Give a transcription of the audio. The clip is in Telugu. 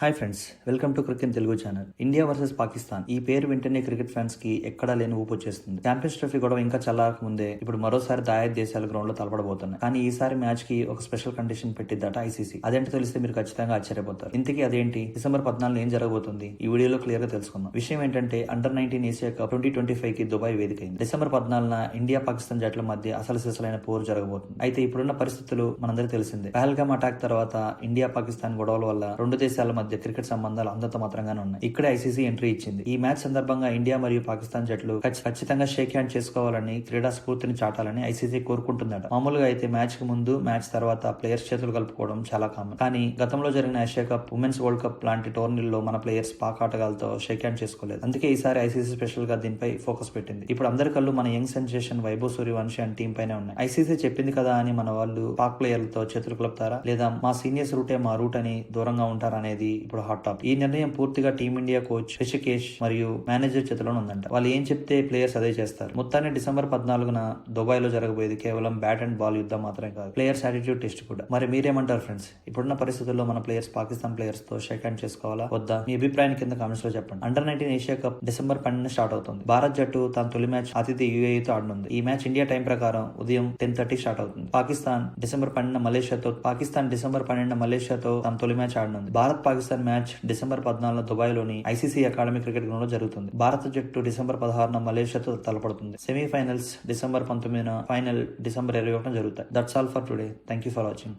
Hi friends welcome to cricket Telugu channel India versus Pakistan ఈ పేరు వెంటనే క్రికెట్ ఫ్యాన్స్కి ఎక్కడా లేని ఊపు వచ్చేస్తుంది. ఛాంపియన్స్ ట్రోఫీ గొడవ ఇంకా చల్లారక ముందే ఇప్పుడు మరోసారి దాయత్ దేశాల గ్రౌండ్లో తలపడబోతున్నాయి. కానీ ఈసారి మ్యాచ్కి ఒక స్పెషల్ కండిషన్ పెట్టిద్దట ఐసీసీ అదేంటో తెలిస్తే మీరు ఖచ్చితంగా ఆశ్చర్యపోతారు. ఇంతకీ అదేంటి? డిసెంబర్ పద్నాలుగు ఏం జరగబోతుంది? ఈ వీడియోలో క్లియర్గా తెలుసుకుందాం. విషయం ఏంటంటే under nineteen Asia cup twenty twenty ఫైవ్కి దుబాయ్ వేదికైంది. డిసెంబర్ పద్నాలుగున ఇండియా పాకిస్తాన్ జట్ల మధ్య అసలు సిసలైన పోరు జరగబోతుంది. అయితే ఇప్పుడున్న పరిస్థితులు మనందరికీ తెలిసిందే. పహల్గామ్ అటాక్ తర్వాత ఇండియా పాకిస్తాన్ గొడవల వల్ల రెండు దేశాల మధ్య మధ్య క్రికెట్ సంబంధాలు అంతంత మాత్రంగానే ఉన్నాయి. ఇక్కడే ఐసీసీ ఎంట్రీ ఇచ్చింది. ఈ మ్యాచ్ సందర్భంగా ఇండియా మరియు పాకిస్తాన్ జట్లు ఖచ్చి- ఖచ్చితంగా షేక్ హ్యాండ్ చేసుకోవాలని క్రీడా స్ఫూర్తిని చాటాలని ఐసీసీ కోరుకుంటుందట. మామూలుగా అయితే మ్యాచ్కు ముందు మ్యాచ్ తర్వాత ప్లేయర్స్ చేతులు కలుపుకోవడం చాలా కామన్. కానీ గతంలో జరిగిన Asia cup women's world cup లాంటి టోర్నీల్లో మన ప్లేయర్స్ పాక్ ఆటగాళ్ళతో షేక్ హ్యాండ్ చేసుకోలేదు. అందుకే ఈసారి ఐసీసీ స్పెషల్గా దీనిపై ఫోకస్ పెట్టింది. ఇప్పుడు అందరి కళ్ళు మన young sensation Vaibhav Suryavanshi and team పైనే ఉన్నాయి. ఐసీసీ చెప్పింది కదా అని మన వాళ్ళు పాక్ ప్లేయర్లతో చేతులు కలుపుతారా? లేదా మా సీనియర్స్ రూటే మా రూట్ అని దూరంగా ఉంటారా అనేది ఇప్పుడు హాట్ టాప్ ఈ నిర్ణయం పూర్తిగా టీమిండియా కోచ్ రిషికేష్ మరియు మేనేజర్ చేతిలోనే ఉందంట. వాళ్ళు ఏం చెప్తే ప్లేయర్స్ అదే చేస్తారు. మొత్తాన్ని డిసెంబర్ పద్నాలుగున దుబాయ్లో జరగబోయేది కేవలం బ్యాట్ అండ్ బాల్ యుద్ధం మాత్రమే కాదు. ప్లేయర్స్ యాటిట్యూడ్ టెస్ట్ కూడా. మరి మీరేమంటారు ఫ్రెండ్స్ ఇప్పుడున్న పరిస్థితుల్లో మన ప్లేయర్స్ పాకిస్తాన్ ప్లేయర్స్తో షేక్ హ్యాండ్ చేసుకోవాలా? వద్దా? మీ అభిప్రాయం కింద కామెంట్స్లో చెప్పండి. Under nineteen Asia cup December పన్నెండు స్టార్ట్ అవుతుంది. భారత్ జట్టు తన తొలి మ్యాచ్ అతిథి యూఏఈ తో ఆడనుంది. ఈ మ్యాచ్ ఇండియా టైం ప్రకారం ఉదయం టెన్ థర్టీ స్టార్ట్ అవుతుంది. పాకిస్తాన్ డిసెంబర్ పన్నెండు మలేషియాతో పాకిస్తాన్ డిసెంబర్ పన్నెండు మలేషియాతో తన తొలి మ్యాచ్ ఆడనుంది. భారత్ పాకిస్తాన్ మ్యాచ్ డిసెంబర్ పద్నాలుగున దుబాయ్లోని ఐసీసీ అకాడమీ క్రికెట్ గ్రౌండ్లో జరుగుతుంది. భారత జట్టు డిసెంబర్ పదహారున మలేషియాతో తలపడుతుంది. సెమీఫైనల్స్ డిసెంబర్ పంతొమ్మిదిన ఫైనల్ డిసెంబర్ ఇరవై ఒకటిన జరుగుతాయి. That's all for today. Thank you for watching.